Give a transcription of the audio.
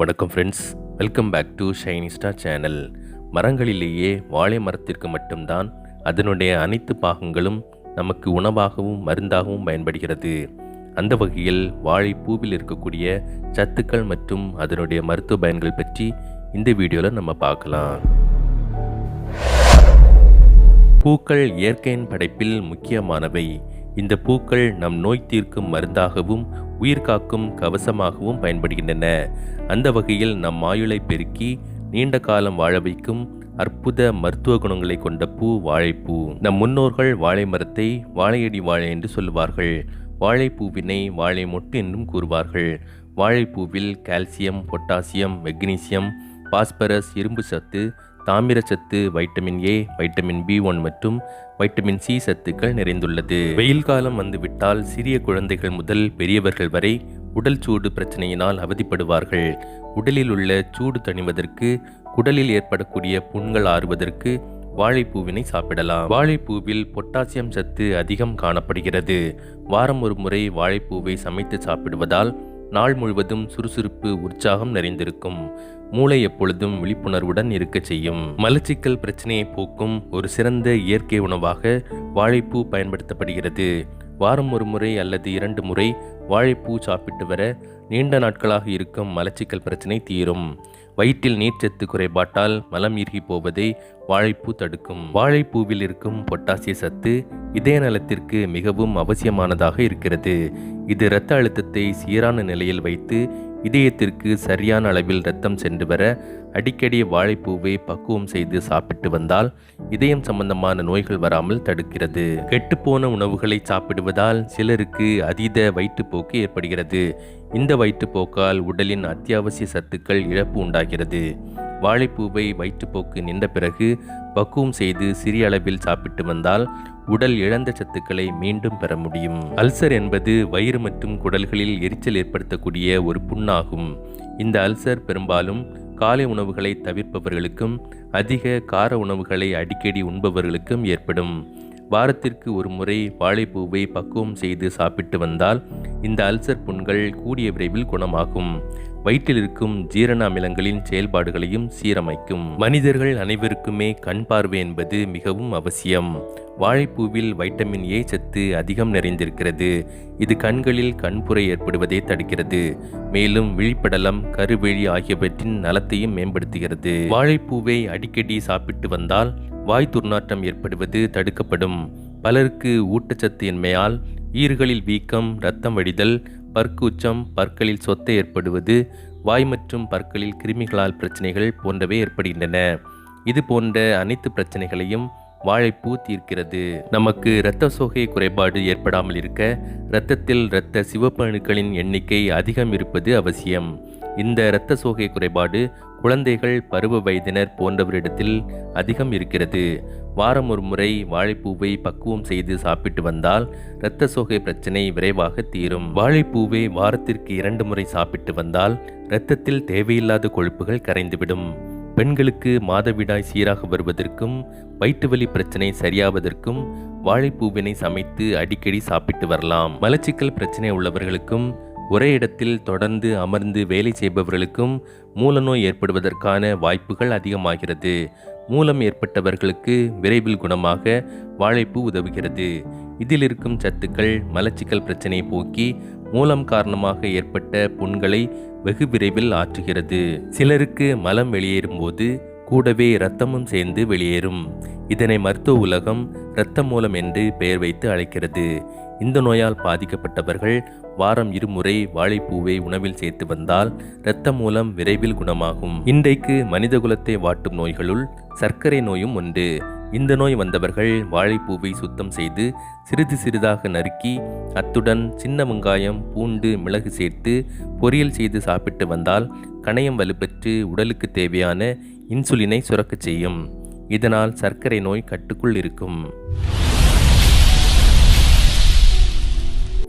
வணக்கம் friends welcome back to Shinista channel மரங்களிலேயே வாழை மரத்திற்கு மட்டும்தான் அதனுடைய அனைத்து பாகங்களும் நமக்கு உணவாகவும் மருந்தாகவும் பயன்படுகிறது. அந்த வகையில் வாழை பூவில் இருக்கக்கூடிய சத்துக்கள் மற்றும் அதனுடைய மருத்துவ பயன்கள் பற்றி இந்த வீடியோவில் நம்ம பார்க்கலாம். பூக்கள் இயற்கையின் படைப்பில் முக்கியமானவை. இந்த பூக்கள் நம் நோய் தீர்க்கும் மருந்தாகவும் உயிர் காக்கும் கவசமாகவும் பயன்படுகின்றன. அந்த வகையில் நம் ஆயுளை பெருக்கி நீண்ட காலம் வாழ வைக்கும் அற்புத மருத்துவ குணங்களை கொண்ட பூ வாழைப்பூ. நம் முன்னோர்கள் வாழை மரத்தை வாழையடி வாழை என்று சொல்லுவார்கள். வாழைப்பூவினை வாழை மொட்டு என்றும் கூறுவார்கள். வாழைப்பூவில் கால்சியம் பொட்டாசியம் மெக்னீசியம் பாஸ்பரஸ் இரும்பு சத்து தாமிரச்சத்து vitamin A vitamin B one மற்றும் வைட்டமின் சி சத்துக்கள் நிறைந்துள்ளது. வெயில் காலம் வந்துவிட்டால் சிறிய குழந்தைகள் முதல் பெரியவர்கள் வரை உடல் சூடு பிரச்சனையினால் அவதிப்படுவார்கள். உடலில் உள்ள சூடு தணிவதற்கு குடலில் ஏற்படக்கூடிய புண்கள் ஆறுவதற்கு வாழைப்பூவினை சாப்பிடலாம். வாழைப்பூவில் பொட்டாசியம் சத்து அதிகம் காணப்படுகிறது. வாரம் ஒரு முறை வாழைப்பூவை சமைத்து சாப்பிடுவதால் நாள் முழுவதும் சுறுசுறுப்பு உற்சாகம் நிறைந்திருக்கும். மூளை எப்பொழுதும் விழிப்புணர்வுடன் இருக்க செய்யும். மலச்சிக்கல் பிரச்சனையை போக்கும் ஒரு சிறந்த இயற்கை உணவாக வாழைப்பூ பயன்படுத்தப்படுகிறது. வாரம் ஒரு முறை அல்லது இரண்டு முறை வாழைப்பூ சாப்பிட்டு வர நீண்ட நாட்களாக இருக்கும் மலச்சிக்கல் பிரச்சனை தீரும். வயிற்றில் நீர்ச்சத்து குறைபாட்டால் மலம் இறுகி போவதை வாழைப்பூ தடுக்கும். வாழைப்பூவில் இருக்கும் பொட்டாசிய சத்து இதய நலத்திற்கு மிகவும் அவசியமானதாக இருக்கிறது. இது இரத்த அழுத்தத்தை சீரான நிலையில் வைத்து இதயத்திற்கு சரியான அளவில் ரத்தம் சென்று வர அடிக்கடி வாழைப்பூவை பக்குவம் செய்து சாப்பிட்டு வந்தால் இதயம் சம்பந்தமான நோய்கள் வராமல் தடுக்கிறது. கெட்டுப்போன உணவுகளை சாப்பிடுவதால் சிலருக்கு அதீத வயிற்றுப்போக்கு ஏற்படுகிறது. இந்த வயிற்றுப்போக்கால் உடலின் அத்தியாவசிய சத்துக்கள் இழப்பு உண்டாகிறது. வாழைப்பூவை வயிற்றுப்போக்கு நின்ற பிறகு பக்குவம் செய்து சிறிய அளவில் சாப்பிட்டு வந்தால் உடல் இழந்த சத்துக்களை மீண்டும் பெற முடியும். அல்சர் என்பது வயிறு மற்றும் குடல்களில் எரிச்சல் ஏற்படுத்தக்கூடிய ஒரு புண்ணாகும். இந்த அல்சர் பெரும்பாலும் காலை உணவுகளை தவிர்ப்பவர்களுக்கும் அதிக கார உணவுகளை அடிக்கடி உண்பவர்களுக்கும் ஏற்படும். வாரத்திற்கு ஒரு முறை வாழைப்பூவை பக்குவம் செய்து சாப்பிட்டு வந்தால் இந்த அல்சர் புண்கள் கூடிய விரைவில் குணமாகும். வயிற்றில் இருக்கும் ஜீரண அமிலங்களின் செயல்பாடுகளையும் சீரமைக்கும். மனிதர்கள் அனைவருக்குமே கண் பார்வை என்பது மிகவும் அவசியம். வாழைப்பூவில் வைட்டமின் ஏ சத்து அதிகம் நிறைந்திருக்கிறது. இது கண்களில் கண்புரை ஏற்படுவதை தடுக்கிறது. மேலும் விழிப்படலம் கருவெளி ஆகியவற்றின் நலத்தையும் மேம்படுத்துகிறது. வாழைப்பூவை அடிக்கடி சாப்பிட்டு வந்தால் வாய் துர்நாற்றம் ஏற்படுவது தடுக்கப்படும். பலருக்கு ஊட்டச்சத்து இன்மையால் ஈறுகளில் வீக்கம் இரத்தம் வடிதல் பற்கூச்சம் பற்களில் சொத்தை ஏற்படுவது வாய் மற்றும் பற்களில் கிருமிகளால் பிரச்சனைகள் போன்றவை ஏற்படுகின்றன. இது போன்ற அனைத்து பிரச்சனைகளையும் வாழைப்பூ தீர்க்கிறது. நமக்கு இரத்த சோகை குறைபாடு ஏற்படாமல் இருக்க இரத்தத்தில் இரத்த சிவப்பு அணுக்களின் எண்ணிக்கை அதிகம் இருப்பது அவசியம். இந்த இரத்த சோகை குறைபாடு குழந்தைகள் பருவ வயதினர் போன்றவரிடத்தில் அதிகம் இருக்கிறது. வாரம் ஒரு முறை வாழைப்பூவை பக்குவம் செய்து சாப்பிட்டு வந்தால் இரத்த சோகை பிரச்சனை விரைவாக தீரும். வாழைப்பூவை வாரத்திற்கு இரண்டு முறை சாப்பிட்டு வந்தால் இரத்தத்தில் தேவையில்லாத கொழுப்புகள் கரைந்துவிடும். பெண்களுக்கு மாதவிடாய் சீராக வருவதற்கும் வயிற்றுவலி பிரச்சனை சரியாவதற்கும் வாழைப்பூவினை சமைத்து அடிக்கடி சாப்பிட்டு வரலாம். மலச்சிக்கல் பிரச்சனை உள்ளவர்களுக்கும் ஒரே இடத்தில் தொடர்ந்து அமர்ந்து வேலை செய்பவர்களுக்கும் மூலநோய் ஏற்படுவதற்கான வாய்ப்புகள் அதிகமாகிறது. மூலம் ஏற்பட்டவர்களுக்கு விரைவில் குணமாக வாழைப்பூ உதவுகிறது. இதில் இருக்கும் சத்துக்கள் மலச்சிக்கல் பிரச்சனையை போக்கி மூலம் காரணமாக ஏற்பட்ட புண்களை வெகு விரைவில் ஆற்றுகிறது. சிலருக்கு மலம் வெளியேறும்போது கூடவே இரத்தமும் சேர்ந்து வெளியேறும். இதனை மருத்துவ உலகம் இரத்த மூலம் என்று பெயர் வைத்து அழைக்கிறது. இந்த நோயால் பாதிக்கப்பட்டவர்கள் வாரம் இருமுறை வாழைப்பூவை உணவில் சேர்த்து வந்தால் இரத்தம் மூலம் விரைவில் குணமாகும். இன்றைக்கு மனிதகுலத்தை வாட்டும் நோய்களுள் சர்க்கரை நோயும் உண்டு. இந்த நோய் வந்தவர்கள் வாழைப்பூவை சுத்தம் செய்து சிறிது சிறிதாக நறுக்கி அத்துடன் சின்ன வெங்காயம் பூண்டு மிளகு சேர்த்து பொரியல் செய்து சாப்பிட்டு வந்தால் கணையம் வலுப்பெற்று உடலுக்கு தேவையான இன்சுலினை சுரக்கச் செய்யும். இதனால் சர்க்கரை நோய் கட்டுக்குள் இருக்கும்.